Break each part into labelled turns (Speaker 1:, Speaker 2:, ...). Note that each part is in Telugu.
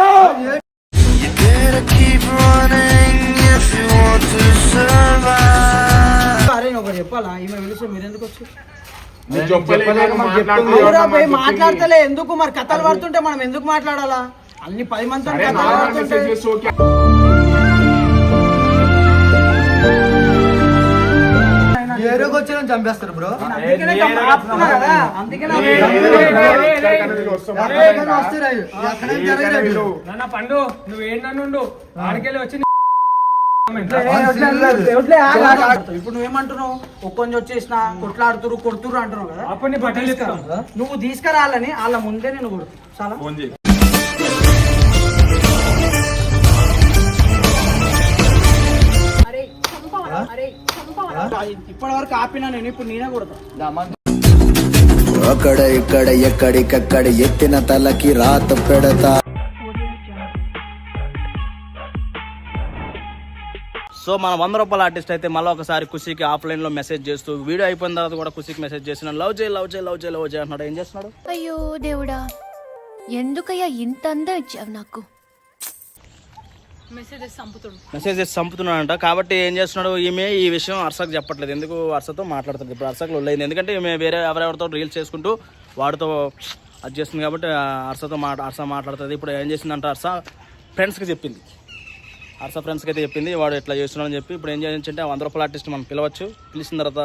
Speaker 1: You better keep running if you want to survive.
Speaker 2: అరే నేను ఒకటి చెప్పాలా ఈమె పిలిస్తే మీరు ఎందుకు వచ్చి
Speaker 3: నువ్వు చెప్పలేక మాకు చెప్తుంది.
Speaker 2: అవురా పోయి మాట్లాడతలే ఎందుకు మరి కథలు పడుతుంటే మనం ఎందుకు మాట్లాడాలా అన్ని పది మంది కథలు పడుతుంటే
Speaker 4: ఎక్కడ
Speaker 3: ఏ,
Speaker 4: జరగలేదు
Speaker 5: నాన్న పండు నువ్వు ఏంటన్నుండు ఆడికెళ్ళి వచ్చి.
Speaker 2: ఇప్పుడు నువ్వేమంటున్నావు ఒక్కొని వచ్చేసిన కొట్లాడుతురు కొడుతురు అంటున్నావు కదా
Speaker 5: అప్పుడు.
Speaker 2: నువ్వు తీసుకురాలని వాళ్ళ ముందే నేను కొడు చాలా ఇప్పటి వరకు ఆపినా నేను ఇప్పుడు నేనే కొడతా.
Speaker 1: అక్కడ ఇక్కడ ఎక్కడికక్కడ ఎత్తిన తలకి రాత పెడతా.
Speaker 6: సో మన వంద రూపాయల ఆర్టిస్ట్ అయితే మళ్ళీ ఒకసారి ఖుషికి ఆఫ్లైన్లో మెసేజ్ చేస్తూ వీడియో అయిపోయిన తర్వాత కూడా ఖుషికి మెసేజ్ చేసిన లవ్ చేయి లవ్ చేయి లవ్ చేయి లవ్ చేయి అంటున్నాడు. ఏం చేస్తున్నాడు?
Speaker 7: అయ్యో దేవుడా. ఎందుకయ్యా ఇంత అందం ఇచ్చావు నాకు?
Speaker 6: మెసేజ్ చంపుతున్నాడంట. కాబట్టి ఏం చేస్తున్నాడు? ఈమె ఈ విషయం అర్సకు చెప్పట్లేదు. ఎందుకు అర్సతో మాట్లాడుతుంది ఇప్పుడు అర్సకు లొల్లైంది ఎందుకంటే ఈమె వేరే ఎవరెవరితో రీల్స్ చేసుకుంటూ వాడితో అది చేస్తుంది కాబట్టి అర్సతో మాట అర్స మాట్లాడుతుంది. ఇప్పుడు ఏం చేసిందంట అర్స? ఫ్రెండ్స్కి చెప్పింది. అర్స ఫ్రెండ్స్కి అయితే చెప్పింది. వాడు ఇట్లా చేస్తున్నాడని చెప్పి ఇప్పుడు ఏం చేయాలంటే వంద రూపాయల ఆర్టిస్ట్ మనం పిలవచ్చు. పిలిచిన తర్వాత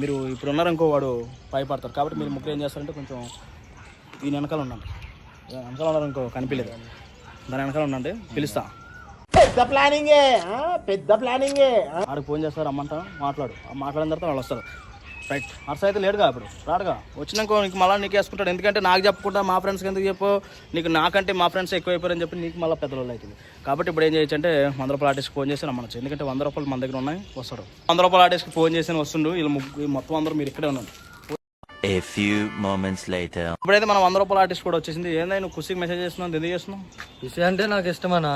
Speaker 6: మీరు ఇప్పుడు ఉన్నారు ఇంకో వాడు భయపడతారు కాబట్టి మీరు ముగ్గురు ఏం చేస్తారంటే కొంచెం దీని వెనకాల ఉండండి. వెనకాల ఉన్నారనుకో కనిపించలేదు. దాని వెనకాల ఉండండి. పిలుస్తా ఆడికి ఫోన్ చేస్తారు రమ్మంటా? మాట్లాడు. ఆ మాట్లాడిన తర్వాత వాళ్ళు వస్తారు రైట్. అర్స అయితే లేడుగా ఇప్పుడు. రాడుగా. వచ్చినాక నీకు మళ్ళీ నీకు వేసుకుంటాడు. ఎందుకంటే నాకు చెప్పకుండా మా ఫ్రెండ్స్కి ఎందుకు చెప్పు? నీకు నాకంటే మా ఫ్రెండ్స్ ఎక్కువ అయిపోయారని చెప్పి నీకు మళ్ళీ పెద్ద రోజులు అవుతుంది. కాబట్టి ఇప్పుడు ఏం చేయొచ్చు అంటే వంద రూపాయల ఆర్టిస్ట్కి ఫోన్ చేసి రమ్మనొచ్చు. ఎందుకంటే వంద రూపాయలు మన దగ్గర ఉన్నాయి వస్తాడు వంద రూపాయల ఆర్టిస్ట్కి ఫోన్ చేసి వస్తుండు వీళ్ళు ముగ్గురు మొత్తం అందరూ మీరు ఇక్కడే ఉన్నారు
Speaker 8: A few moments later.
Speaker 6: ఇప్పుడైతే మన వంద రూపాయల ఆర్టిస్ట్ కూడా వచ్చేసింది. ఏందా నువ్వు ఖుషికి మెసేజ్ చేస్తున్నావు? ఎందుకు చేస్తున్నావు?
Speaker 4: అంటే నాకు ఇష్టమన్నా.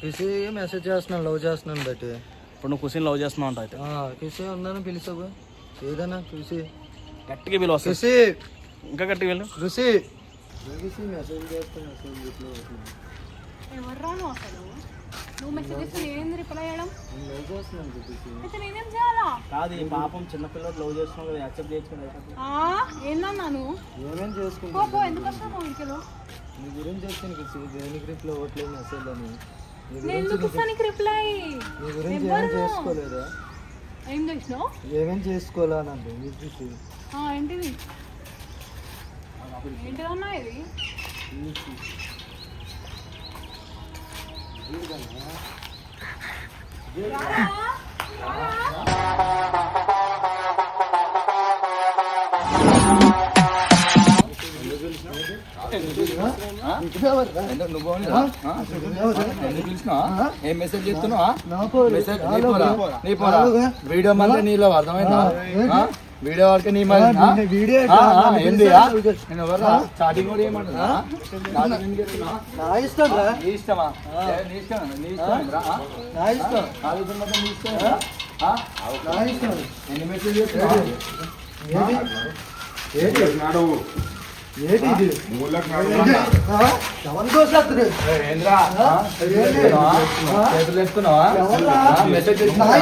Speaker 4: పిసి మెసేజ్ చేస్తున్నాను లవ్ చేస్తున్నాను బట్టి
Speaker 6: ఇప్పుడు నువ్వు ఖుషిని లవ్ చేస్తున్నావు అంట అయితే.
Speaker 4: పిసి ఉన్నాను పిలిచావు ఏదన్నా పిసి
Speaker 6: గట్టిగా వస్తుంది.
Speaker 4: పిసి
Speaker 6: ఇంకా గట్టిగా వెళ్ళు
Speaker 4: రుసి. మెసేజ్ చేస్తా మెసేజ్ ఇట్లా
Speaker 9: ఎవర్రాను అసలు? నువ్వు మెసేజ్ చేస్తే నేనేం రిప్లై చేయడం?
Speaker 4: లవ్ చేస్తున్నాను పిసి
Speaker 9: అయితే నేనేం చేయాలా?
Speaker 6: కాదు ఈ పాపం చిన్నపిల్లలు లవ్ చేస్తున్నావు కదా యాక్సెప్ట్ కదా
Speaker 9: ఆ, ఏందన్నా నువ్వు?
Speaker 4: ఏమేం చేసుకుంటా
Speaker 9: పో పో ఎందుకు వస్తావు ఇంటిలో
Speaker 4: నీ గురించి చెప్తాను పిసి దేనికి రిప్లై ఓట్లేదు మెసేజ్ అని.
Speaker 9: రిప్లై ఏం చేసినావు?
Speaker 4: ఏమేం చేసుకోవాలా అని అంటే నీ పిసి
Speaker 9: ఆ, ఏంటిది? ఏంటిదన్నా ఇది?
Speaker 4: ఏం మెసేజ్ చేస్తున్నావా మెసేజ్ నీ పోరా వీడియో మళ్ళీ నీలో అర్థమైందా? వీడియో వరకు నీ మరి వీడియో ఏంది నేను ఎవరా స్టార్టింగ్ కూడా ఏమంటున్నా నా ఇష్టం నీ ఇష్టమా నీ ఇష్టం నీ ఇష్టం రా నా ఇష్టం నీ ఇష్టం నా ఇష్టం ఎన్ని మెసేజ్ ఏంటి మెసేజ్ చేస్తున్నావా? మెసేజ్ చేస్తున్నావా?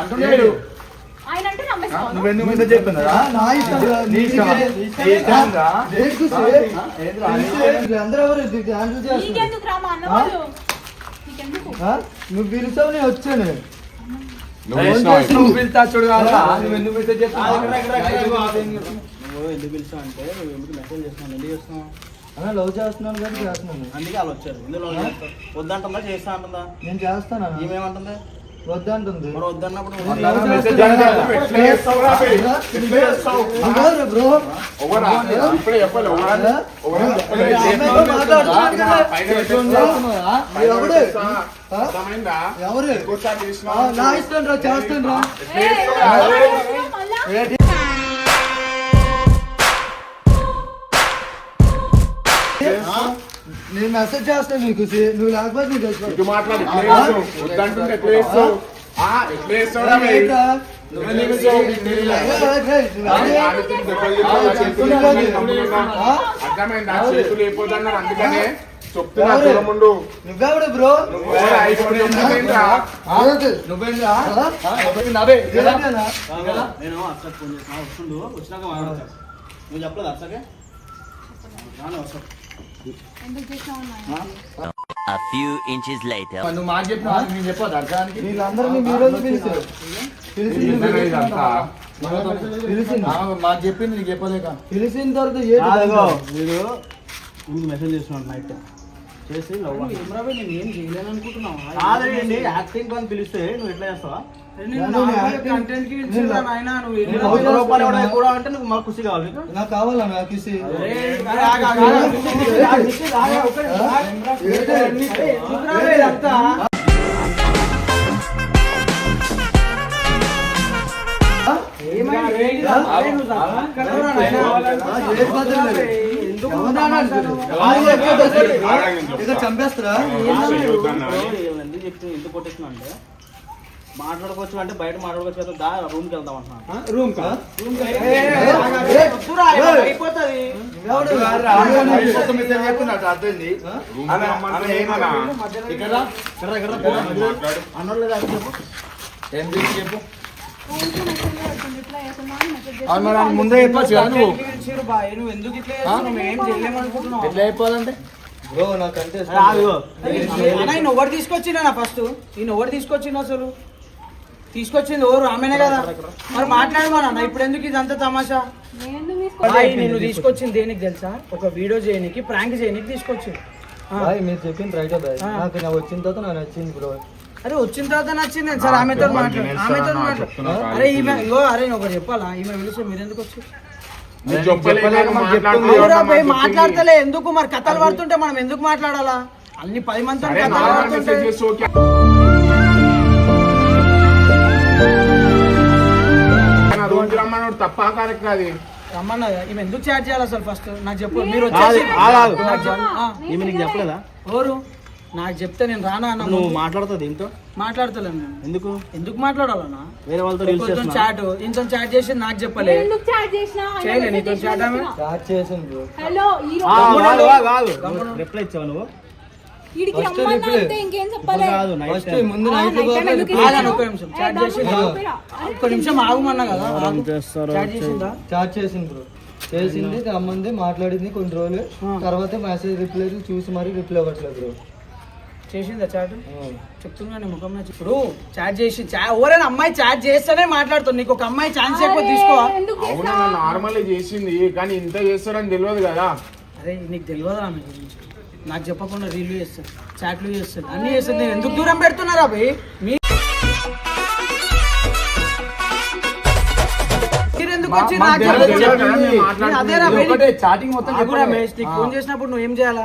Speaker 4: అంటున్నాడు నువ్వెందుకు మెసేజ్ చేస్తున్నారా నీ ఇష్టమా? నీ ఇష్టంగా? ఏంద్రా?
Speaker 9: నీకెందుకు రా మా అన్న వాళ్ళు నీకెందుకు?
Speaker 4: నువ్వు పిలిచావు నేను వచ్చాను.
Speaker 3: నువ్వు
Speaker 4: పిలిచా చూడు? నువ్వు ఎందుకు?
Speaker 6: నువ్వు ఎందుకు పిలిచావు అంటే నువ్వు ఎందుకు మెసేజ్ చేస్తున్నావు? ఎందుకు చేస్తున్నావు?
Speaker 4: అన్న లవ్ చేస్తున్నాను కానీ చేస్తున్నాను.
Speaker 6: అందుకే వాళ్ళు వచ్చారు. ఎందుకు లవ్ చేస్తావు వద్దంటుందా చేస్తా అంటుందా?
Speaker 4: నేను చేస్తాను?
Speaker 6: ఈమెమంటుంది
Speaker 2: వద్దంటుంది
Speaker 3: ఎవరా?
Speaker 2: నా ఇష్టం రా చేస్తాను రా నేను మెసేజ్ చేస్తాను నీకు నువ్వు లేకపోతే నీకు తెలుసు.
Speaker 3: ఇటు మాట్లాడు ఎట్లా చేస్తావు? వద్దంటుంటే ఎట్లా చేస్తావు? ఆ, ఎట్లా చేస్తావురా బే?
Speaker 2: ఏంట్రా?
Speaker 3: నువ్వే చేస్తావు.
Speaker 2: ఏయ్, ఏయ్, నువ్వు
Speaker 3: ఆ,
Speaker 2: అదే-
Speaker 3: ఆడికి దెబ్బలు తిన్నావు, చేతులు లేకపోతే
Speaker 2: ఆ?
Speaker 3: అర్థమైందా చేతులు అయిపోతున్నారు అందుకనే చెప్తున్నా
Speaker 2: ఎవరు?
Speaker 3: చూడముండు
Speaker 2: నువ్వెవడు బ్రో
Speaker 3: ఎవరు ఐఫోన్ చెప్తుందా
Speaker 2: ఆగదు.
Speaker 4: నువ్వేంద్రా
Speaker 2: ఆ?
Speaker 4: నవ్వే
Speaker 2: ఇదేంటన్నా?
Speaker 6: నేను ఫోన్ చేసిన వస్తుండు వచ్చినాక నువ్వు చెప్పలేదు రాను
Speaker 9: అన్నా?
Speaker 8: A few inches later.
Speaker 4: నువ్వు మాట చెప్పిన నేను చెప్పదు అర్థానికి.
Speaker 2: వీళ్ళందరినీ మీరోజు పిలిచారు.
Speaker 4: మాట చెప్పింది నీకు చెప్పలేక
Speaker 2: పిలిచిన తర్వాత
Speaker 6: ముందు మెసేజ్ చేస్తున్నాడు నైట్ చేసి లవ్
Speaker 2: నేను ఏం చేయలేను అనుకుంటున్నావు
Speaker 6: కాదండి యాక్టింగ్ పని పిలిస్తే నువ్వు ఎట్లా చేస్తావా
Speaker 2: కంటెంట్కి పిలిచిరా నాయనా, నువ్వు
Speaker 6: రూపాయలు కూడా అంటే నీకు మాకు ఖుషి కావాలి నీకు?
Speaker 2: కావాలా నాకు
Speaker 6: ఏయ్,
Speaker 2: ఎందుకు
Speaker 6: చెప్తే ఎందుకు కొట్టేస్తున్నా అంటే? మాట్లాడుకోవచ్చు అంటే బయట మాట్లాడుకోవచ్చు కదా దా రూమ్కి వెళ్దాం అంటున్నా
Speaker 2: రూమ్ కా
Speaker 6: అయిపోతుంది. అన్నోళ్ళు చెప్పు.
Speaker 4: ఏం చెప్పు? అవును ముందే చెప్పొచ్చు కదా నువ్వు.
Speaker 2: పిలిచిరు బాయ్ నువ్వు ఎందుకు ఇట్లా చేస్తున్నావు మేము ఏం చేయలేమనుకుంటున్నావు
Speaker 4: ఎట్లా అయిపోవాలంటే
Speaker 2: బ్రో నాకంటే ఈయన ఎవరు తీసుకొచ్చిండ ఫస్ట్. ఈయన ఎవరు తీసుకొచ్చిండు అసలు. తీసుకొచ్చింది ఎవరు ఆమెనే కదా. మరి మాట్లాడమన్నా ఇప్పుడు ఎందుకు ఇదంతా తమాషా?
Speaker 9: నేను
Speaker 2: తీసుకొచ్చింది. దేనికి తెలుసా? ఒక వీడియో చేయనికి ప్రాంక్ చేయనికి తీసుకొచ్చింది
Speaker 10: మీరు చెప్పింది రైట్ బాయ్.
Speaker 2: ఆ.
Speaker 10: నాకు నాకు వచ్చిన తర్వాత నాకు నచ్చింది బ్రో.
Speaker 2: అరే వచ్చిన తర్వాత నచ్చింది సార్ ఆమెతో మాట్లాడు ఆమెతో మాట్లాడు. అరే ఈమె ఇగో అరే ఒకటి చెప్పాలా? ఈమె పిలిస్తే మీరు ఎందుకు వచ్చి. మాట్లాడతలే ఎందుకు మరి కథలు పడుతుంటే మనం ఎందుకు మాట్లాడాలా? అన్ని పది మంది కథలు పడుతుంటే.
Speaker 3: రోజు రమ్మన్నాడు తప్ప కరెక్ట్ అది
Speaker 2: రమ్మన్నా ఈమె ఎందుకు చాట్ చేయాలి అసలు ఫస్ట్ నాకు చెప్పు మీరు వచ్చేసి
Speaker 6: ఈమె నీకు చెప్పలేదా?
Speaker 2: ఎవరు? నాకు చెప్తే నేను రానా అన్న
Speaker 6: నువ్వు మాట్లాడుతుంది దీంతో?
Speaker 2: మాట్లాడతలేను నేను.
Speaker 6: ఎందుకు?
Speaker 2: ఎందుకు మాట్లాడాలన్నా?
Speaker 6: వేరే వాళ్ళతో రీల్స్
Speaker 2: కొంచెం చాట్ ఇంత చాట్ చేసి నాకు చెప్పలే.
Speaker 9: చాట్
Speaker 2: చేయలే, నీతో చాట్ ఆమె?
Speaker 10: స్టార్ట్ చేసింది బ్రో
Speaker 9: హలో.
Speaker 6: రిప్లై ఇచ్చావా నువ్వు?
Speaker 2: చాట్ చాట్ చేసిందా?
Speaker 10: రమ్మంది మాట్లాడింది కొన్ని రోజులు. తర్వాత మెసేజ్ రిప్లై చూసి మరి రిప్లై అవ్వట్లేదు బ్రో
Speaker 2: చేసిందా చాట్? చెప్తున్నాను ముఖం ఇప్పుడు చాట్ చేసి చా- ఎవరైనా అమ్మాయి చాట్ చేస్తేనే మాట్లాడుతుంది. నీకు ఒక అమ్మాయి ఛాన్స్ ఎక్కువ తీసుకో.
Speaker 3: అవునా? నార్మల్ చేసింది. కానీ ఇంత చేస్తారని తెలియదు కదా.
Speaker 2: అరే నీకు తెలియదు ఆమె గురించి? నాకు చెప్పకుండా రీల్లు చేస్తారు చాట్లు చేస్తారు అన్ని చేస్తారు నేను ఎందుకు దూరం పెడుతున్నారా భయ్ మీ ఫోన్ చేసినప్పుడు నువ్వు ఏం చేయాలా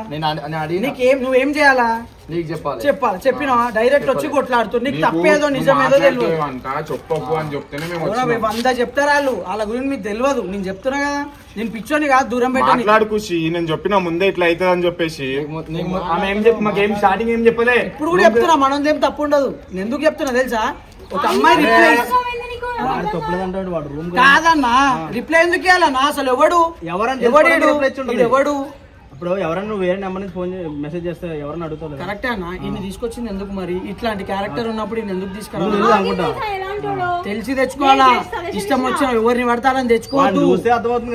Speaker 2: నీకేం నువ్వేం చేయాలా?
Speaker 4: నీకు చెప్పాలి.
Speaker 2: చెప్పాలి. చెప్పినా? డైరెక్ట్ వచ్చి కొట్లాడుతూ. నీకు తప్పేదో నిజమేదో తెలియదు వంద చెప్తారా వాళ్ళు? వాళ్ళ గురించి మీకు తెలియదు నేను చెప్తున్నా కదా. నేను పిచ్చోని కాదు దూరం పెట్టని.
Speaker 3: ఖుషి నేను చెప్పిన ముందే ఇట్లా అవుతుంది అని చెప్పేసి
Speaker 4: ఆమె ఏం చెప్పి మాకేం స్టార్టింగ్ ఏం చెప్పలే?
Speaker 2: ఇప్పుడు కూడా చెప్తున్నా. మనం ఏం తప్పు ఉండదు నేను ఎందుకు చెప్తున్నా తెలుసా? ఒక అమ్మాయి రిప్లై కాదన్నా రిప్లై ఎందుకు ఇవ్వాలన్నా అసలు ఎవడు
Speaker 6: ఎవరని
Speaker 2: ఎవడు ఎవడు
Speaker 6: ఇప్పుడు ఎవరైనా నువ్వు వేరే నెంబర్ నుంచి ఫోన్ మెసేజ్ చేస్తే ఎవరైనా అడుగుతావు
Speaker 2: కరెక్టే అన్న ఈయన తీసుకొచ్చింది ఎందుకు మరి ఇట్లాంటి క్యారెక్టర్ ఉన్నప్పుడు ఈయన ఎందుకు తీసుకురావాలి
Speaker 6: తెలుసు
Speaker 2: తెచ్చుకోవాలా ఇష్టం. వచ్చిన ఎవరిని పడతారని తెచ్చుకోవద్దు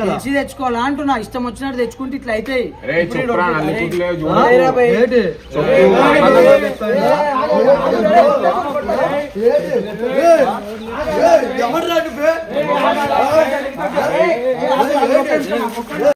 Speaker 2: తెలిసి తెచ్చుకోవాలా అంటున్నా ఇష్టం వచ్చినట్టు తెచ్చుకుంటే ఇట్లా అవుతాయి
Speaker 3: రే
Speaker 2: ఇప్పుడు ఈడు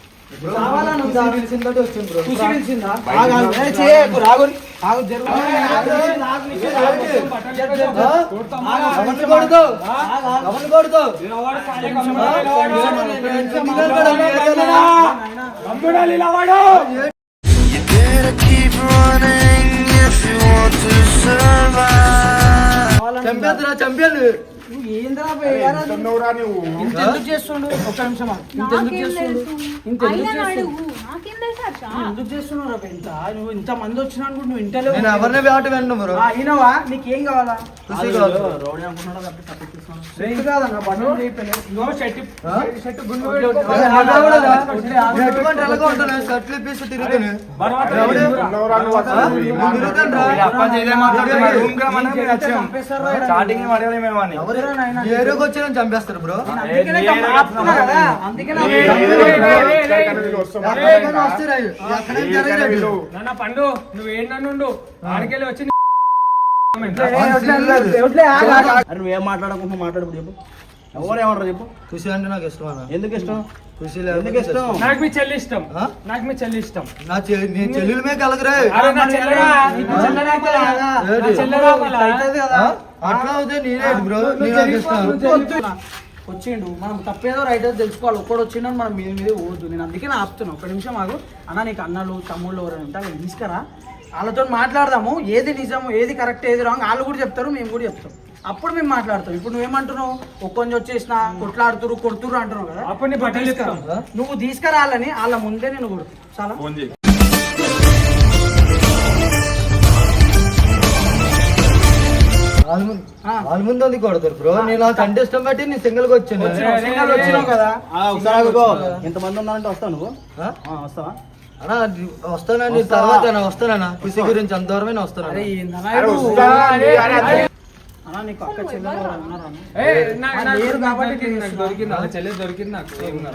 Speaker 10: ఏంటి
Speaker 3: నువ్వు ఆపకు.
Speaker 2: అరే కొట్టకు రా,
Speaker 10: అరే,
Speaker 2: వేరే మనిషి
Speaker 3: రా,
Speaker 2: కొట్టే.
Speaker 3: నువ్వు రమ్మంటున్నావు, ఎవరైనా సరే. నువ్వు ఆడపిల్లకి రమ్మంటున్నావు.
Speaker 2: తీసుకొచ్చినా నేను. రమేష్, రమేష్, వెళ్ళిపోరా. చచ్చిపోవాలని ఉందా నీకేమన్నా? చావాలని ఉందా? ఖుషి పిలిచిందా? ఆగు, ఆగు. ఏ, చేయకు, రాగు. ఆగు, జరుగు. ఆగు, ఆగు, నిషే, ఆగు. జరుగు, జరుగు. ఆగు, ఆగు, నిషే, ఆగు. ఆగు, ఆగు.
Speaker 1: You better keep running if you want to survive.
Speaker 10: చంపేద్దురా చంపేది
Speaker 2: నువ్వు ఏందిరా నువ్వు? చేస్తుండు? ఒక్క నిమిషమా ఇంత ఎందుకు
Speaker 9: నాకేం
Speaker 2: చేస్తుండు
Speaker 9: తెలుసు?
Speaker 2: ఇంత ఎందుకు
Speaker 9: అయినా
Speaker 2: చేస్తుండు?
Speaker 9: అడుగు నాకేం తెలుసు హర్ష
Speaker 2: ఎందుకు చేస్తున్నావు రా ఇంత? నువ్వు ఇంత మంది వచ్చినా కూడా నువ్వు ఇంటలేవు
Speaker 10: నేను ఎవరిని వేట వెంట బ్రో.
Speaker 2: ఆ, ఈనవా నీకేం కావాలా?
Speaker 10: ఖుషి కావాలి
Speaker 2: రౌడీ అనుకున్నాడు కాబట్టి తప్పించేస్తున్నాను సెట్ కాదన్న బండి చేయలేదు
Speaker 5: ఇగో షర్ట్ షర్ట్ గుండు
Speaker 10: అరే, నేను ఎటువంటి ఎలాగో ఉంటాను షర్ట్లు ఇప్పేసి తిరుగుతాను.
Speaker 3: ఎంతున్నావురా నువ్వు అసలు? నువ్వు ఏం
Speaker 10: తిరుగుతాను రా.
Speaker 4: స్టార్టింగ్ మేము అని
Speaker 10: వచ్చి చంపేస్తారు
Speaker 2: కదా అందుకనే
Speaker 3: ఏ-
Speaker 2: ఆపుతున్నా.
Speaker 3: ఏ- ఏ- ఏ- ఎక్కడికైనా వీళ్ళు వస్తాం
Speaker 10: ఎక్కడికైనా వస్తారా? ఎక్కడైనా
Speaker 3: ఎక్కడికైనా
Speaker 10: జరగలేదు.
Speaker 3: వీళ్ళు.
Speaker 5: నాన్న పండు నువ్వు ఏంటన్నుండు ఆడికెళ్ళి వచ్చి
Speaker 2: నువ్వేం మాట్లాడకుండా మాట్లాడు చెప్పు. ఎవరు ఏమంటారు చెప్పు?
Speaker 10: ఖుషి అంటే నాకు ఇష్టం అన్న
Speaker 2: ఎందుకు ఇష్టం?
Speaker 10: ఖుషి
Speaker 2: ఎందుకు ఇష్టం?
Speaker 5: నాకు మీ చెల్లి ఇష్టం? నాకు మీ చెల్లి ఇష్టం.
Speaker 10: నా చె- నీ చెల్లెలు మే కలగరే.
Speaker 5: అరే నా చెల్లెరా
Speaker 2: నీకు చెల్లెలా కదా?
Speaker 10: ఏంటి?
Speaker 5: నా చెల్లెరా మళ్ళా?
Speaker 2: అవుతుంది కదా.
Speaker 10: అట్లా అవుతే నేనేది బ్రో? నీ నాకు ఇష్టం.
Speaker 2: వద్దు. వచ్చిండు. మనం తప్పేదో రైట్ ఏదో తెలుసుకోవాలి. ఒక్కడు వచ్చిండని మనం మీద మీద పోవద్దు. నేను అందుకే నా ఆపుతున్నా. ఒక నిమిషం ఆగు. అన్న నీకు అన్నలు తమ్ముళ్ళు ఎవరైనా ఉంటే వాళ్ళని తీసుకురా. వాళ్ళతో మాట్లాడదాము. ఏది నిజం ఏది కరెక్ట్ ఏది రాంగ్ వాళ్ళు కూడా చెప్తారు మేము కూడా చెప్తాం. అప్పుడు మేము మాట్లాడతాం. ఇప్పుడు నువ్వేమంటున్నావు? ఒక్కొంచెం వచ్చేసిన కొట్లాడుతురు కొడుతురు అంటున్నావు కదా?
Speaker 5: అప్పుడు బట్టలు
Speaker 2: నువ్వు తీసుకురాలని వాళ్ళ ముందే నేను కొడుతు. చాలా
Speaker 3: ఫోన్ చేయి.
Speaker 10: వాళ్ళ ముందు
Speaker 2: ఆ.
Speaker 10: అది కొడతారు బ్రో? నేను అంటే ఇష్టం బట్టి నేను సింగిల్గా వచ్చాను.
Speaker 2: సింగల్ వచ్చినావు కదా?
Speaker 6: ఒకసారి. ఇంతమంది ఉన్నారంటే వస్తావు నువ్వు?
Speaker 10: ఆ?
Speaker 6: ఆ, వస్తావా?
Speaker 10: అన్నా వస్తానండి తర్వాత వస్తానన్నా. ఖుషి గురించి అంత దూరమే
Speaker 2: అరే
Speaker 10: వస్తాను
Speaker 2: కాబట్టి
Speaker 5: దొరికింది, నాకు. దొరికింది.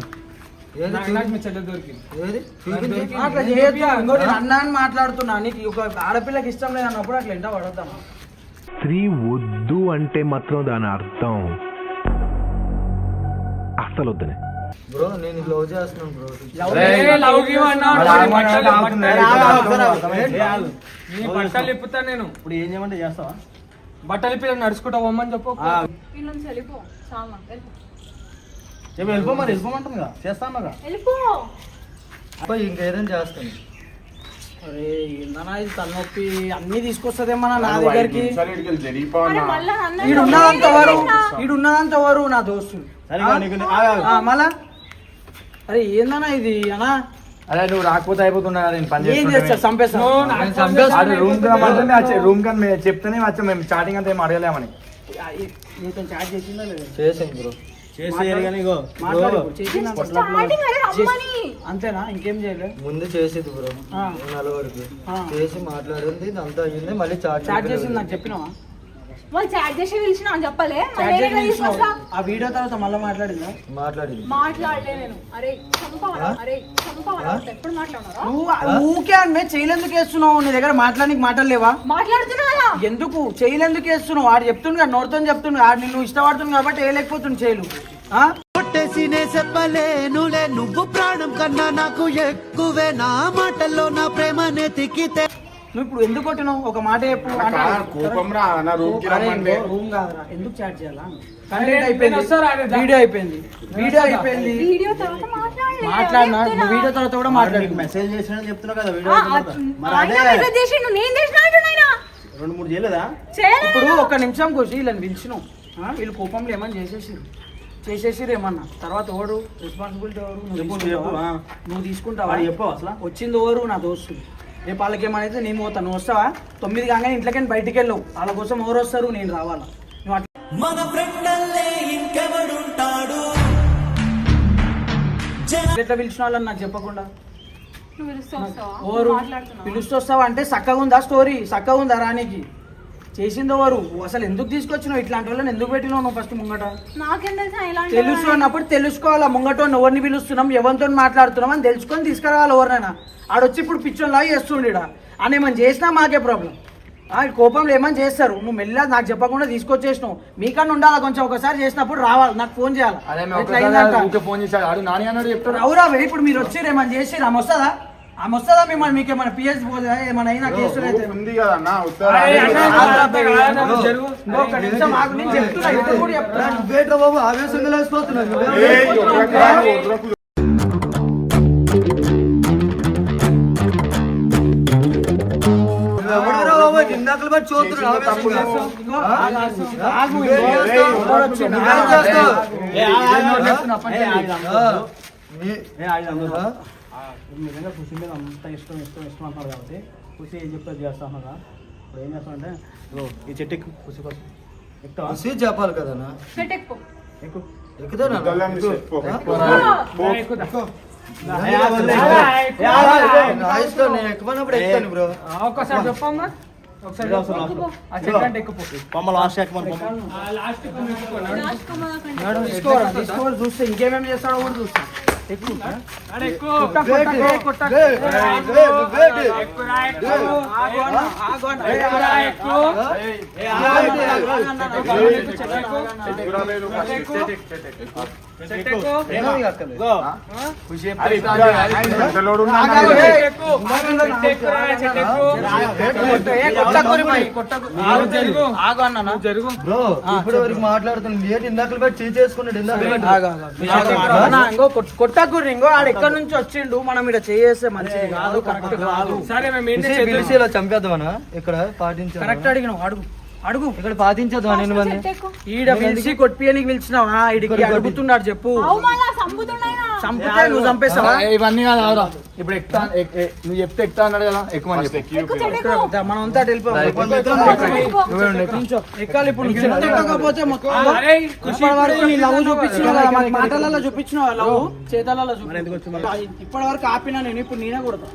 Speaker 5: నాకు
Speaker 2: మాట్లాడుతున్నా. ఒక ఆడపిల్లకి ఇష్టం లేదు అన్నప్పుడు అట్లా ఎంట
Speaker 11: స్త్రీ వద్దు అంటే మాత్రం దాని అర్థం. అస్సలు వద్దనే
Speaker 10: బ్రో నేను లవ్ చేస్తున్నాను బ్రో.
Speaker 5: ఏ, లవ్ నేను.
Speaker 6: ఇప్పుడు ఏం చేయమంటే చేస్తావా?
Speaker 5: బట్టలు ఇప్పి నడుచుకుంటా పోమని చెప్పు.
Speaker 6: చెప్పు వెళ్ళిపో. మరి వెళ్ళిపోమంటుంది కదా. చేస్తాను
Speaker 10: అబ్బాయి ఇంకేదైనా చేస్తాను.
Speaker 2: అరే ఏందన్నా ఇది తలనొప్పి అన్ని తీసుకొస్తుందేమన్నా నా దగ్గరికి?
Speaker 3: నిమిషాలు ఈడికి వెళ్ళి జరిగిపోవన్నా.
Speaker 9: అరే మళ్ళా అన్న
Speaker 2: ఈడు ఉన్నదంత వరు ఈడు ఉన్నదంత వరు నా దోస్తులు. ఆ, మళ్ళా? అరే ఏందన్నా ఇది అన్నా?
Speaker 4: అరే నువ్వు రాకపోతే అయిపోతున్నా నేను పని
Speaker 2: ఏం చేస్తారు చంపేస్తా
Speaker 5: నువ్వు నాకు ఫోన్ చేసి
Speaker 4: రూమ్కి రూమ్ కానీ మేము చెప్తేనే వచ్చాం మేము స్టార్టింగ్ అంతా ఏం అడగలేమని.
Speaker 10: చేసాను బ్రో.
Speaker 2: అంతేనా? ఇంకేం చేయలేదు
Speaker 10: ముందు చేసేది బ్రో.
Speaker 2: ఆ.
Speaker 10: నలుగురికి. చేసి మాట్లాడింది అంతా అయ్యింది మళ్ళీ చాట్
Speaker 2: చాట్ చేసింది నాకు చెప్పినావా?
Speaker 9: వాళ్ళు చాట్ చేసి పిలిచిన అని చెప్పలే.
Speaker 2: చాట్
Speaker 9: మళ్ళీ
Speaker 2: చేసి
Speaker 9: ఏమైనా తీసుకొస్తా
Speaker 2: ఆ వీడియో తర్వాత మళ్ళీ మాట్లాడిందా?
Speaker 10: మాట్లాడింది.
Speaker 9: మాట్లాడలే నేను. అరే చంపవరా అరే చంపవరా ఎప్పుడు మాట్లాడరా
Speaker 2: నువ్వు ఊకే అని చేయలేందుకు వేస్తున్నావు నీ దగ్గర మాటలు లేవా?
Speaker 9: మాట్లాడుతున్నా
Speaker 2: ఎందుకు? చేయలేందుకు వేస్తున్నావు వాడు చెప్తుండు కదా నోటితో చెప్తుండు ఆడు నిన్ను ఇష్టపడుతుంది కాబట్టి వేయలేకపోతుంది చేయలు. ఆ?
Speaker 1: కొట్టేసినే చెప్పలేనులే నువ్వు ప్రాణం కన్నా నాకు ఎక్కువే. నా మాటల్లో నా ప్రేమనే తిక్కితే
Speaker 2: నువ్వు ఇప్పుడు ఎందుకు కొట్టినావు? ఒక మాట చెప్పు
Speaker 3: కోపం రా నా రూమ్కి
Speaker 2: అరే
Speaker 3: రమ్మంటే.
Speaker 2: ఇంకో రూమ్ కాదురా. ఎందుకు చాట్ చేయాలా? కంటెంట్ అయిపోయింది. వీడియో అయిపోయింది. వీడియో అయిపోయింది.
Speaker 9: వీడియో తర్వాత మాట్లాడలే
Speaker 2: మాట్లాడినా? వీడియో తర్వాత కూడా మాట్లాడి
Speaker 6: మెసేజ్ చేసినా చెప్తున్నావు కదా వీడియో
Speaker 9: ఆ,
Speaker 6: మరి
Speaker 9: ఆయన
Speaker 6: అదే.
Speaker 9: మెసేజ్ చేసిండు నేను చేసిన అంటున్నాయినా
Speaker 6: రెండు మూడు చేయలేదా?
Speaker 9: చేయలే
Speaker 2: ఇప్పుడు ఒక నిమిషం కూర్చి వీళ్ళని పిలిచినావు ఆ? వీళ్ళు కోపంలో ఏమని చేసేసిరు చేసేసిరు ఏమన్నా? తర్వాత ఓడు రెస్పాన్సిబిలిటీ ఎవరు? నువ్వు
Speaker 6: చెప్పు,
Speaker 2: తీసుకుంటావా?
Speaker 6: చెప్పు, ఆ.
Speaker 2: నువ్వు తీసుకుంటావా?
Speaker 6: వాడు చెప్పు అసలు.
Speaker 2: వచ్చింది ఎవరు? నా దోస్తులు రేపు వాళ్ళకి ఏమైతే నేను పోతా నువ్వు వస్తావా? తొమ్మిది కాగానే ఇంట్లోకి బయటికి వెళ్ళవు వాళ్ళ కోసం ఎవరు వస్తారు నేను రావాలా. నువ్వు అట్లా
Speaker 1: మన ఇంకెవడుంటాడు?
Speaker 2: ఎట్లా పిలిచిన వాళ్ళని నాకు చెప్పకుండా?
Speaker 9: నువ్వు పిలుస్తూ వస్తావా?
Speaker 2: ఓరు
Speaker 9: మాట్లాడుతున్నావా?
Speaker 2: పిలుస్తూ వస్తావా? అంటే చక్కగా ఉందా స్టోరీ చక్కగా ఉందా రానికి? చేసింది ఎవరు అసలు ఎందుకు తీసుకొచ్చినావు? ఇట్లాంటి వాళ్ళని ఎందుకు పెట్టినావు నువ్వు ఫస్ట్ ముంగట?
Speaker 9: తెలుసా
Speaker 2: అన్నప్పుడు తెలుసుకోవాలా? ముంగట ఎవరిని పిలుస్తున్నాం? ఎవరితో మాట్లాడుతున్నాం అని తెలుసుకొని తీసుకురావాలి ఎవరినైనా? ఆడొచ్చి ఇప్పుడు పిచ్చోన్లా చేస్తుండీడ అని ఏమని చేసినా మాకే ప్రాబ్లం ఆ కోపంలో ఏమని చేస్తారు? నువ్వు మెల్ల నాకు చెప్పకుండా తీసుకొచ్చేసినావు. మీకన్నా ఉండాలా కొంచెం? ఒకసారి చేసినప్పుడు రావాలి. నాకు ఫోన్ చేయాలి? అవురా ఇప్పుడు మీరు వచ్చి ఏమని చేసి ఆమె వస్తుందా ఆమె వస్తుందా మిమ్మల్ని మీకు ఏమైనా పిఎస్ పోతుందా ఏమైనా అయినా కేసులు అయితే
Speaker 3: ఉంది కదన్నా
Speaker 10: బాబు ఆవేశంగా ఇందాకలు బట్టి చూస్తున్నావు ఆవేశంగా
Speaker 2: ఆగు,
Speaker 10: నువ్వేం
Speaker 2: ఇంకో
Speaker 10: చేస్తావు?
Speaker 2: ఇంకోటి వచ్చిండు.
Speaker 10: నువ్వేం చేస్తావు?
Speaker 2: ఏ, ఆగు, ఆగు, ఆగు.
Speaker 4: చెప్తున్నా, పని చేయండి.
Speaker 10: ఆ, నీ- ఆ?
Speaker 2: మీ దగ్గర ఖుషి మీద అంత ఇష్టం ఇష్టం ఇష్టం అంటున్నారు కాబట్టి ఖుషి ఏం చెప్తే చేస్తాను కదా ఇప్పుడు ఏం చేస్తామంటే ఈ చెట్టు ఎక్కు. ఖుషి కోసం ఎక్కుతావా
Speaker 10: మసీ చెప్పాలి కదనా ఎక్కుదేనా ఎక్కుతాను బ్రో.
Speaker 5: ఒక్కసారి చెప్పమ్మా. ఆ చెట్టు ఎక్కువ
Speaker 2: చూస్తే ఇంకేమేమి చేస్తాడో కూడా చూస్తా.
Speaker 5: జరుగు.
Speaker 10: బ్రో వరకు మాట్లాడుతున్నాను ఏంటి ఇందాకలు చేసుకున్నాడు ఇందాకలు
Speaker 2: కొట్టకుర్రి ఇంకో ఆడు ఎక్కడి నుంచి వచ్చిండు మనం ఇక్కడ చేస్తే మంచిది కాదు కరెక్ట్ కాదు.
Speaker 5: సరే మేము ఏంటి
Speaker 10: పిలిచి పిలిచి ఇలా చంపేద్దామనా? ఇక్కడ పాటించాను
Speaker 2: కరెక్ట్ అడిగినావు అడుగు. అడుగు.
Speaker 10: ఇక్కడ పాటించదు ఎన్ని మంది
Speaker 9: చెట్టెక్కు.
Speaker 2: ఈడ పిలిచి కొట్టియనికి పిలిచినావా? ఈడికి అడుగుతున్నాడు చెప్పు. నువ్వు చంపేస్తావా?
Speaker 4: ఇవన్నీ కాదు ఆవురా. ఇప్పుడు ఎక్కుతా నువ్వు చెప్తే ఎక్కుతా అన్నాడు కదా ఎక్కువ
Speaker 9: చెట్టెక్కు.
Speaker 2: మనం అంతా. ఎక్కాలి ఇప్పుడు లవ్ చూపించిన మాటలలో చూపించిన లవ్ చేతలలో ఇప్పటి వరకు ఆపినా నేను ఇప్పుడు నేనే కొడతా.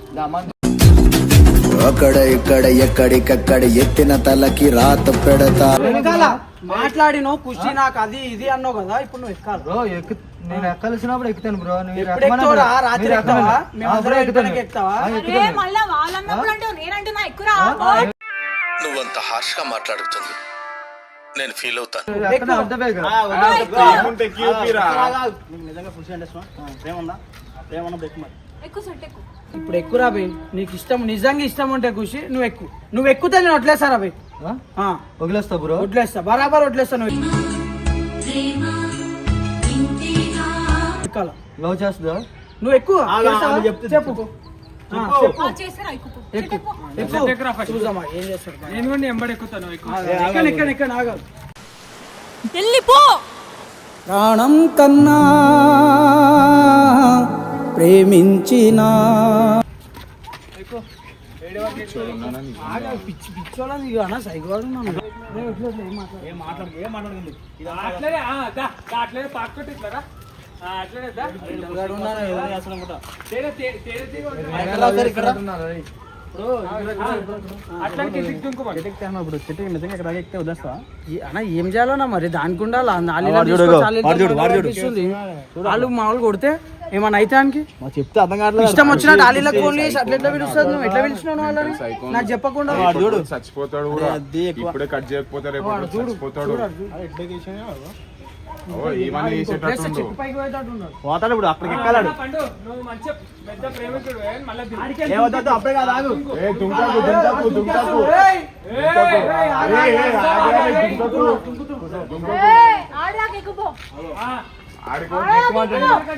Speaker 1: అక్కడ ఇక్కడ ఎక్కడికక్కడ ఎత్తిన తలకి రాత పెడతా.
Speaker 2: మాట్లాడినో ఖుషి నాకు అది ఇది అన్నావు కదా ఇప్పుడు నువ్వు ఎక్కాలి.
Speaker 10: నేను ఎక్కాల్సినప్పుడు ఎక్కుతాను బ్రో.
Speaker 11: నువ్వంత హార్ష్గా మాట్లాడుతుంది. నేను ఫీల్ అవుతాను.
Speaker 2: ఎక్కువ. ఇప్పుడు ఎక్కురా బై. నీకు ఇష్టం నిజంగా ఇష్టం ఉంటే ఖుషి నువ్వు ఎక్కు నువ్వు ఎక్కుతే నేను వదిలేస్తారా బై?
Speaker 10: ఆ? వదిలేస్తా బ్రో.
Speaker 2: వదిలేస్తా. బరాబర్ వదిలేస్తా నువ్వు
Speaker 10: చేస్తుందా
Speaker 2: నువ్వు ఎక్కువ. చేస్తావా? చెప్పు. ప్రాణం కన్నా ప్రేమించిన పిచ్చి పిచ్చోళ్ళని అన్న సైకోడు ఏం మాట్లాడు ఏం మాట్లాడుతుంది
Speaker 5: అట్లనే ఆ, దా, దా, అట్లనే పక్కటి ఇట్లరా
Speaker 2: ఇప్పుడు చెట్టు నిజంగా ఇక్కడ ఎక్కితే వదిలేస్తా అన్న ఏం చేయాలన్నా మరి దానికి ఉండాలా. వాళ్ళు మామూలు కొడితే ఏమన్నా అయితే
Speaker 6: చెప్తే అర్థం కావట్లేదు
Speaker 2: ఇష్టం వచ్చిన డాలీలకు ఫోన్ చేసి అట్లా ఎట్లా పిలుస్తుంది నువ్వు? ఎట్లా పిలిచినావు వాళ్ళని? నాకు చెప్పకుండా
Speaker 3: చచ్చిపోతాడు. ఇప్పుడే కట్ చేయకపోతే రేపు చచ్చిపోతాడు.
Speaker 6: పోతాడు ఇప్పుడు అక్కడికి ఎక్కాలాడు. అప్పుడే కాదు ఆగు.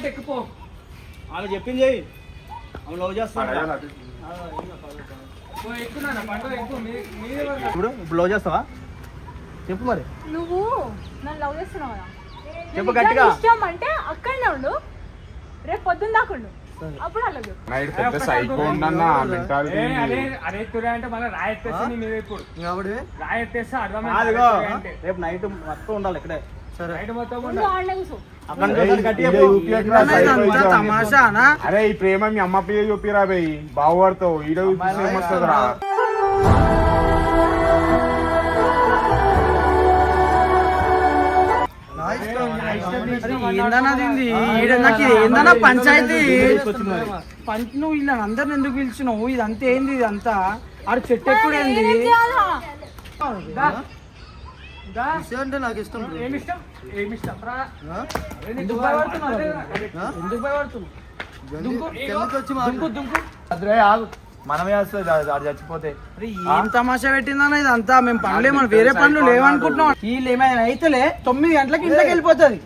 Speaker 9: ఎక్కుపో.
Speaker 6: ఆమె చెప్పింది చెయ్యి. ఆమె లవ్
Speaker 5: వాళ్ళు.
Speaker 6: ఇప్పుడు ఇప్పుడు లవ్ చేస్తావా? చెప్పు మరి.
Speaker 9: నువ్వు నన్ను లవ్ చేస్తున్నావు?
Speaker 6: చెప్పు గట్టిగా.
Speaker 9: ఇష్టం అంటే అక్కడనే ఉండు. రేపు పొద్దున్న దాకా ఉండు. అప్పుడు అలా చెప్పు.
Speaker 3: నైట్ పెద్ద సైకో ఉండన్న మెంటాలిటీ
Speaker 5: ఏ, అరే అరే తురే అంటే మళ్ళీ రాయెత్తేసి నీ మీద ఇప్పుడు.
Speaker 10: కాబట్టి
Speaker 5: రాయెత్తేస్తే అర్థమైంది.
Speaker 6: అదిగో
Speaker 5: అరే తురే అంటే.
Speaker 6: రేపు నైట్ మొత్తం ఉండాలి ఇక్కడే.
Speaker 3: అరే ఈ ప్రేమ మీ అమ్మ పేరు చూపిరా బయ్ బావపడతావు ఈడ వస్తుందిరా.
Speaker 2: అరే ఏందన్నా దీనిది? ఈడ నాకు ఇది ఏందన్నా పంచాయతీ? పంచ నువ్వు ఇలా అందరిని ఎందుకు పిలిచినావు? ఇదంతా ఏంది ఇదంతా? ఆడ చెట్టు ఎక్కుడు ఏంది
Speaker 10: అంటే నాకు ఇష్టం
Speaker 2: ఎందుకు భయపడుతున్నావు? భయపడుతున్నావు. దుంకు దుంకు
Speaker 4: మనమే వస్తుంది ఆడు చచ్చిపోతే.
Speaker 2: అరే ఏం తమాషా పెట్టిందన్న ఇదంతా? మేము పనులే మనం వేరే పనులు లేవనుకుంటున్నాం. వీళ్ళు ఏమైనా అయితేలే తొమ్మిది గంటలకు ఇంట్లోకి వెళ్ళిపోతుంది.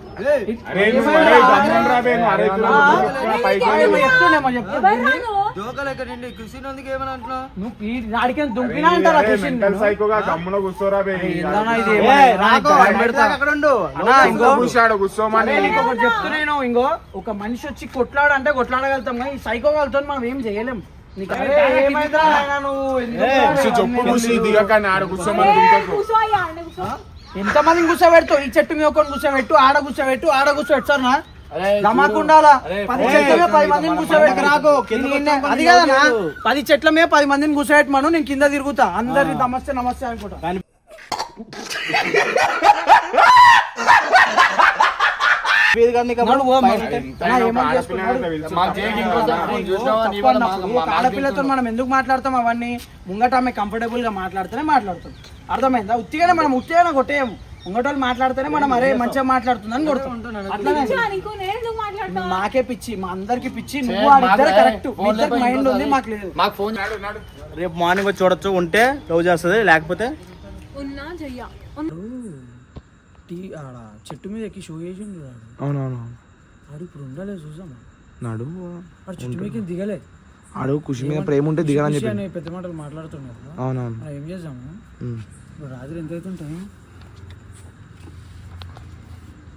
Speaker 2: ఏమన్నా ఇంకో ఒక మనిషి వచ్చి కొట్లాడంటే కొట్లాడగలుగుతాం కానీ ఈ సైకో వాళ్ళతో మనం ఏం చేయలేం. నీకు అరే ఏమైందిరా? నాయనా నువ్వు ఎందుకు
Speaker 3: కూర్చో, చెప్పు కూర్చి దిగక ఆడ కూర్చోమని దుంకకు
Speaker 9: కూర్చో అయ్యా ఆడనే కూర్చో.
Speaker 2: ఎంత మందిని కూర్చోబెడతావు ఈ చెట్టు మీద ఒకరిని కూర్చోబెట్టు ఆడ కూర్చోబెట్టు ఆడ కూర్చోబెట్టు సార్ నా అది కదనా పది చెట్ల మీద పది మందిని కూర్చోబెట్టమను నేను కింద తిరుగుతా. అందరి నమస్తే నమస్తే అనుకుంటా. ఆడపిల్లతో మనం ఎందుకు మాట్లాడతాం అవన్నీ? ముంగట ఆమె కంఫర్టబుల్గా మాట్లాడితేనే మాట్లాడుతాం. అర్థమైందా? ఉత్తిగానే మనం ఉత్తిగానే కొట్టేయము. ముంగట వాళ్ళు మాట్లాడితేనే మనం అరే మంచిగా మాట్లాడుతుందని కొడతాం. అట్లనే
Speaker 9: కూర్చో, నీకు నేను ఎందుకు మాట్లాడతావు?
Speaker 2: మాకే పిచ్చి మా అందరికి పిచ్చి. నువ్వు కరెక్ట్. మైండ్ ఉంది మాకు లేదు.
Speaker 4: మాకు ఫోన్
Speaker 6: రేపు మార్నింగ్ వచ్చి చూడొచ్చు ఉంటే లవ్ చేస్తుంది లేకపోతే?
Speaker 9: ఉన్నా చెయ్య.
Speaker 2: టీ ఆడ చెట్టు మీద ఎక్కి షో చేసిండు వాడు
Speaker 6: అవునవును.
Speaker 2: వాడు ఇప్పుడు ఉండాలి చూసామా
Speaker 6: నాడు
Speaker 2: వాడు చెట్టు మీద దిగలే.
Speaker 6: ఆడు ఖుషి మీద ప్రేమ ఉంటే దిగాలని చెప్పి.
Speaker 2: పెద్ద మాటలు మాట్లాడుతున్నాడు కదా.
Speaker 6: అవునవును.
Speaker 2: ఏం చేద్దాము? ఇప్పుడు రాత్రి ఎంత అవుతుంటాయి?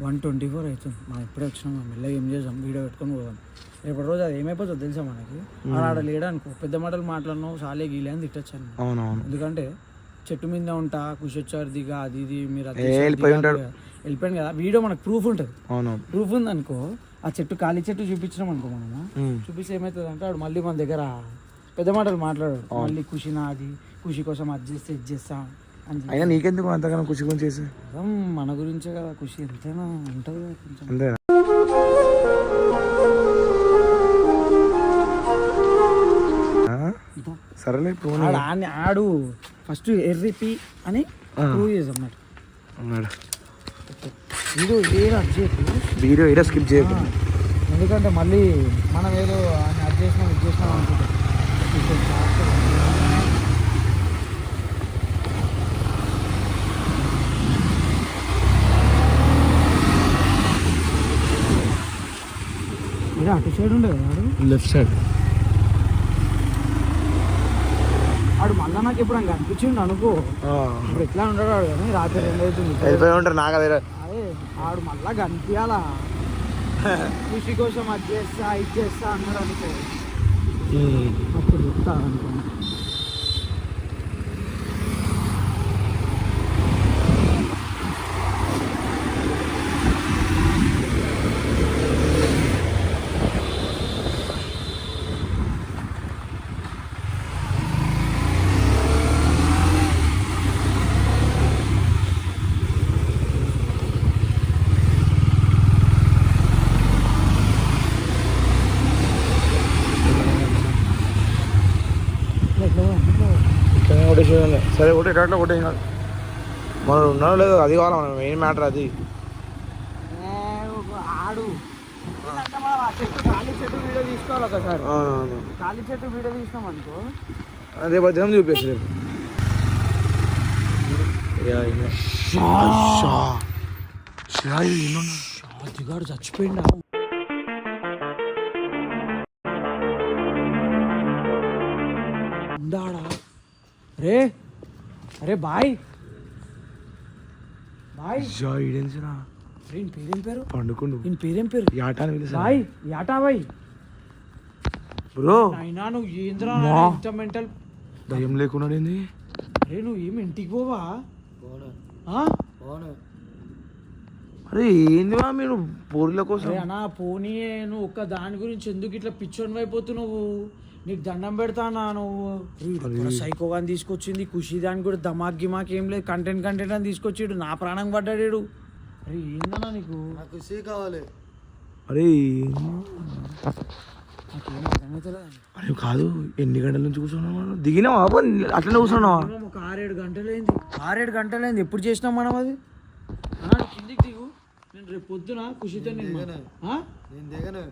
Speaker 2: వన్ ట్వంటీ ఫోర్ అవుతుంది. మనం ఇప్పుడే వచ్చినాం మెల్లగా ఏం చేద్దాం? వీడియో పెట్టుకొని పోదాం. రేపటి రోజు అది ఏమైపోతుందో తెలుసా మనకి? ఆడ ఆడ లేడనుకో పెద్ద మాటలు మాట్లాడినావు సాలే గీలే అని తిట్టచ్చాను
Speaker 6: అవునవును.
Speaker 2: ఎందుకంటే చెట్టు మీద ఉంటా కుషి వచ్చారు దిగా అది ఇది మీరు
Speaker 6: వెళ్ళిపోయి ఉంటాడు.
Speaker 2: వెళ్ళిపోయాను కదా. వీడియో మనకు ప్రూఫ్ ఉంటుంది.
Speaker 6: అవునవును
Speaker 2: ప్రూఫ్ ఉంది అనుకో ఆ చెట్టు ఖాళీ చెట్టు చూపించినాం అనుకో మనము చూపిస్తే ఏమవుతుంది అంటే వాడు మళ్ళీ మన దగ్గర పెద్ద మాటలు మాట్లాడాడు. మళ్ళీ ఖుషి నాది ఖుషి కోసం అది చేస్తే ఇది చేస్తా అని.
Speaker 6: అయినా నీకెందుకు అంతగానో ఖుషి గురించి చేసి?
Speaker 2: మన గురించే కదా ఖుషి ఎంతైనా ఉంటుంది కొంచెం.
Speaker 6: అంతేనా? సరేలే
Speaker 2: ఆడు ఆడు ఫస్ట్ ఎర్రిపి అని ప్రూవ్ చేసాం
Speaker 6: అన్నాడు.
Speaker 2: వీడు ఏదో
Speaker 6: వీడియో ఏదో స్కిప్ చేయకు.
Speaker 2: ఎందుకంటే మళ్ళీ మనం ఏదో ఆయన అది చేసినాం ఇది చేసినాం అనుకుంటాం. అటు సైడ్ ఉండే కదా వాడు?
Speaker 6: Left side.
Speaker 2: వాడు మళ్ళా నాకు ఇప్పుడు కనిపించిండు అనుకో. ఇప్పుడు ఎట్లా వాడు కానీ రాత్రి రెండు అవుతుంది
Speaker 6: వెళ్ళిపోయి ఉంటారు నాకు అదే.
Speaker 2: అదే ఆడు మళ్ళా కనిపించాలా? కృషి కోసం అది చేస్తా ఇది చేస్తా అన్నాడు అనుకో. అప్పుడు చెప్తా అనుకో.
Speaker 6: సరే కొట్టే ఎట్లా కొట్టేసి మనం ఉన్నాడో లేదో అది కావాలి మనం మెయిన్ మ్యాటర్ అది.
Speaker 2: ఆడు. ఖాళీ చెట్టు వీడియో తీసుకోవాలి ఒకసారి. ఖాళీ చెట్టు వీడియో తీసినాం అనుకో.
Speaker 6: రేపు. వచ్చిన చూపేసి రేపు
Speaker 2: అదిగాడు చచ్చిపోయిండా? ఉండాడా రే అరే బాయ్. బాయ్.
Speaker 6: ఈడేంచినా
Speaker 2: ఈయన పేరేం పేరు?
Speaker 6: పండుకుండు.
Speaker 2: ఈయన పేరేం పేరు?
Speaker 6: యాటాని పిలిచి
Speaker 2: బాయ్ యాటా బాయ్.
Speaker 6: బ్రో.
Speaker 2: అయినా నువ్వు ఏంద్రా. ఇంత మెంటల్.
Speaker 6: దయ్యం లేకున్నాడు ఏంది
Speaker 2: అరే నువ్వు ఏమి ఇంటికి పోవా? ఆ?
Speaker 12: అరే ఏంది మా మీరు పోరుల కోసం?
Speaker 2: అన్నా పోనీ నువ్వు ఒక్క దాని గురించి ఎందుకు ఇట్లా పిచ్చోని అయిపోతున్నావు? నీకు దండం పెడతానా నువ్వు. సైకోగా తీసుకొచ్చింది ఖుషి దానికి కూడా దమాక్ గిమాక్ ఏం లేదు కంటెంట్ కంటెంట్ అని తీసుకొచ్చాడు నా ప్రాణం పడ్డాడు అరే ఏందన్నా నీకు?
Speaker 10: నాకు ఖుషి కావాలి.
Speaker 12: అరే. అరే కాదు ఎన్ని గంటల నుంచి కూర్చున్నావు దిగినావా? అట్లనే కూర్చున్నావా?
Speaker 2: ఒక ఆరేడు గంటలైంది. ఆరేడు గంటలైంది. ఎప్పుడు చేసినాం మనం అది? అన్నా, నువ్వు కిందికి దిగు. నేను రేపు పొద్దున ఖుషితో నేను ఆ?
Speaker 10: నేను దిగను.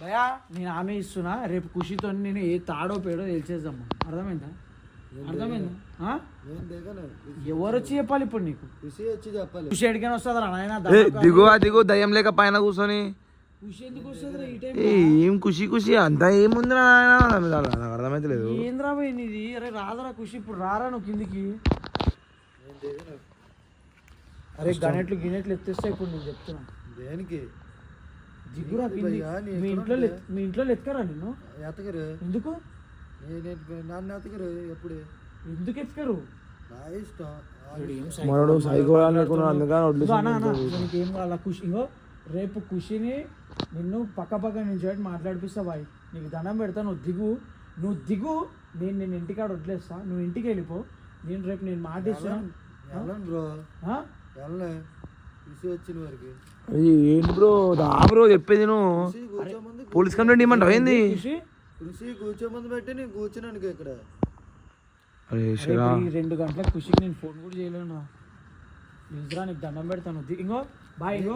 Speaker 2: భయా నేను ఆమె ఇస్తున్నా. రేపు ఖుషితో నేను ఏ తాడో పేడో తెలిసేద్దామా? అర్థమైందా? అర్థమైందా? ఆ?
Speaker 10: నేను దిగను?
Speaker 2: ఎవరు వచ్చి చెప్పాలి ఇప్పుడు నీకు?
Speaker 10: ఖుషి వచ్చి చెప్పాలి.
Speaker 2: ఖుషి ఎడికైనా వస్తుందా నాయన?
Speaker 12: ఏ దిగువా దిగు దయ్యం లేక పైన కూర్చొని. ఏ, ఖుషి ఖుషి అంతా ఏముంది నాకు అర్థమైతే లేదు
Speaker 2: ఏంద్రా అరే రాదరా ఖుషి ఇప్పుడు రారా నువ్వు కిందికి? అరే గణెట్లు గినెట్లు ఎత్తేస్తా ఇప్పుడు నేను చెప్తున్నా.
Speaker 10: దేనికి? నీ
Speaker 2: మీ ఇంట్లో మీ ఇంట్లో ఎత్తుకరా నిన్ను?
Speaker 10: ఎతకరు
Speaker 2: ఎందుకు?
Speaker 10: నేను నన్ను ఎతకరు ఎప్పుడు?
Speaker 2: ఎందుకు ఎత్తుకరు?
Speaker 10: నా ఇష్టం.
Speaker 12: మనోడు అందుకని
Speaker 2: ఏం కావాలా? ఖుషి ఇంకో రేపు ఖుషిని నిన్ను పక్క పక్క నుంచి మాట్లాడిపిస్తా బాయ్. నీకు దండం పెడతా నువ్వు దిగు. నువ్వు దిగు నేను నేను ఇంటికాడ వదిలేస్తా. నువ్వు ఇంటికి వెళ్ళిపో. నేను రేపు నేను మాట ఇస్తున్నా
Speaker 10: వరకు.
Speaker 12: ఏంటి బ్రో? దా బ్రో చెప్పేది నువ్వు. పోలీస్ కంప్లైంట్ ఇవ్వమంటావు ఏంది?
Speaker 10: కృషి కూర్చోమంది పెట్టి నేను కూర్చున్నాను ఇక్కడ.
Speaker 12: అరే
Speaker 2: రేపు ఈ రెండు గంటలకు ఖుషికి నేను ఫోన్ కూడా చేయలేను ప్లీజ్ రా నీకు దండం పెడతాను. ఇంకో బాయ్ ఇంకో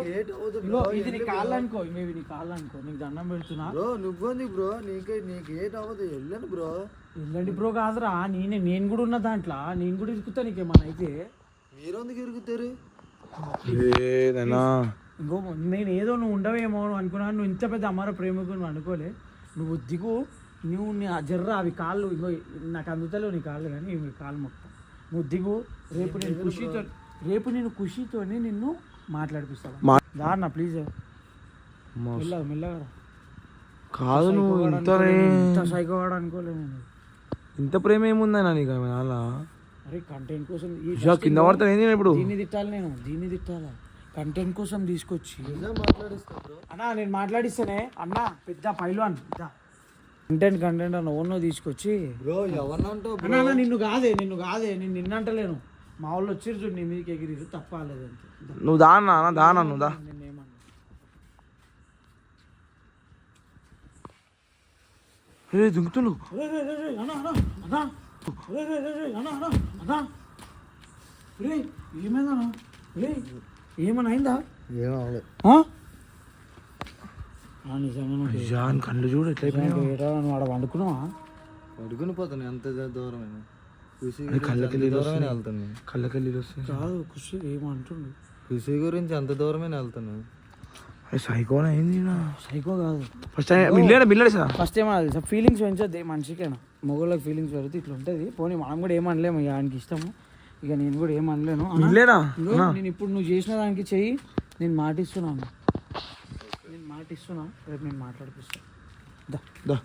Speaker 2: ఇది నీ కాళ్ళు అనుకో మేబీ నీ కాళ్ళు అనుకో. నీకు దండం పెడుతున్నా.
Speaker 10: బ్రో నువ్వుంది బ్రో. నీకే నీకు ఏట్ అవ్వదు వెళ్ళను బ్రో.
Speaker 2: ఇల్లండి బ్రో కాదురా. నేనే నేను కూడా ఉన్న దాంట్లో. నేను కూడా ఇరుకుతా నీకేమన్నా అయితే.
Speaker 10: మీరెందుకు ఇరుగుతారు
Speaker 12: ఏదైనా.
Speaker 2: ఇంకో నేను ఏదో నువ్వు ఉండవేమో అని అనుకున్నాను. నువ్వు ఇంత పెద్ద అమ్మార ప్రేమకు నువ్వు అనుకోలే. నువ్వు దిగు. నువ్వు నీ ఆ జర్ర అవి కాళ్ళు ఇంకో నాకు అందుతలేవు నీ కాళ్ళు కానీ ఇవి కాళ్ళు మొత్తం. నువ్వు దిగు. రేపు నేను ఖుషితో రేపు నేను ఖుషితోనే నిన్ను మాట్లాడిపిస్తాను దాన్న ప్లీజ్ మెల్లగా మెల్లగా.
Speaker 12: కాదు నువ్వు ఇంత
Speaker 2: అనుకోలే నేను, ఇంత
Speaker 12: ప్రేమ ఏముందన్నా నీకు? నాన్న
Speaker 2: అరే కంటెంట్ కోసం ఈ
Speaker 12: కింద పడతాను ఏంది నేను ఇప్పుడు?
Speaker 2: దీన్ని తిట్టాలి నేను దీన్ని తిట్టాలా? కంటెంట్ కోసం తీసుకొచ్చి. అన్నా నేను మాట్లాడిస్తానే అన్నా పెద్ద పైల్వాన్ కంటెంట్ కంటెంట్ అన్న ఓన్నో తీసుకొచ్చి. అన్నా అన్నా నిన్ను కాదే నిన్ను కాదే నేను నిన్నంటలేను మా వాళ్ళు వచ్చిర్రు చూడు నీ మీదకి ఎగిరిరు తప్పాలేదు అంతే
Speaker 12: నువ్వు దానా అన్న దానా నువ్వు దా. రే,
Speaker 2: రే, అన్నా, అన్నా, అన్నా, అన్నా. రే, ఏమైందన్నా? రే అయిందా?
Speaker 12: కళ్ళు చూడు ఎట్లా
Speaker 2: ఆడ వండుకున్నావా?
Speaker 10: అడుగుని పోతాను ఎంత దూరమైనా ఖుషి
Speaker 12: అది కళ్ళకి నీళ్ళు
Speaker 10: దూరమైన
Speaker 12: వస్తున్నాయి.
Speaker 10: వెళ్తాను
Speaker 12: కళ్ళకి నీళ్ళు వస్తాయి
Speaker 2: కాదు ఖుషి ఏమంటుండు?
Speaker 10: ఖుషి గురించి ఎంత దూరమైన వెళ్తాను.
Speaker 12: అరే సైకోనా ఏంది
Speaker 2: సైకో కాదు.
Speaker 12: ఫస్ట్ మిల్లేడా మిల్లేడు
Speaker 2: ఫస్ట్ ఏమన్నా తెలుసా ఫీలింగ్స్ పెంచద్ది మనిషికేనా. మొగోళ్ళకి ఫీలింగ్స్ పెడితే ఇట్లా ఉంటుంది. పోనీ మనం కూడా ఏమనలేము ఇక ఆయనకి ఇష్టము. ఇక నేను కూడా ఏమనలేను. నేను ఇప్పుడు నువ్వు చేసిన దానికి చెయ్యి నేను మాటిస్తున్నాను నేను మాటిస్తున్నా రేపు నేను మాట్లాడిపిస్తాను
Speaker 12: దా.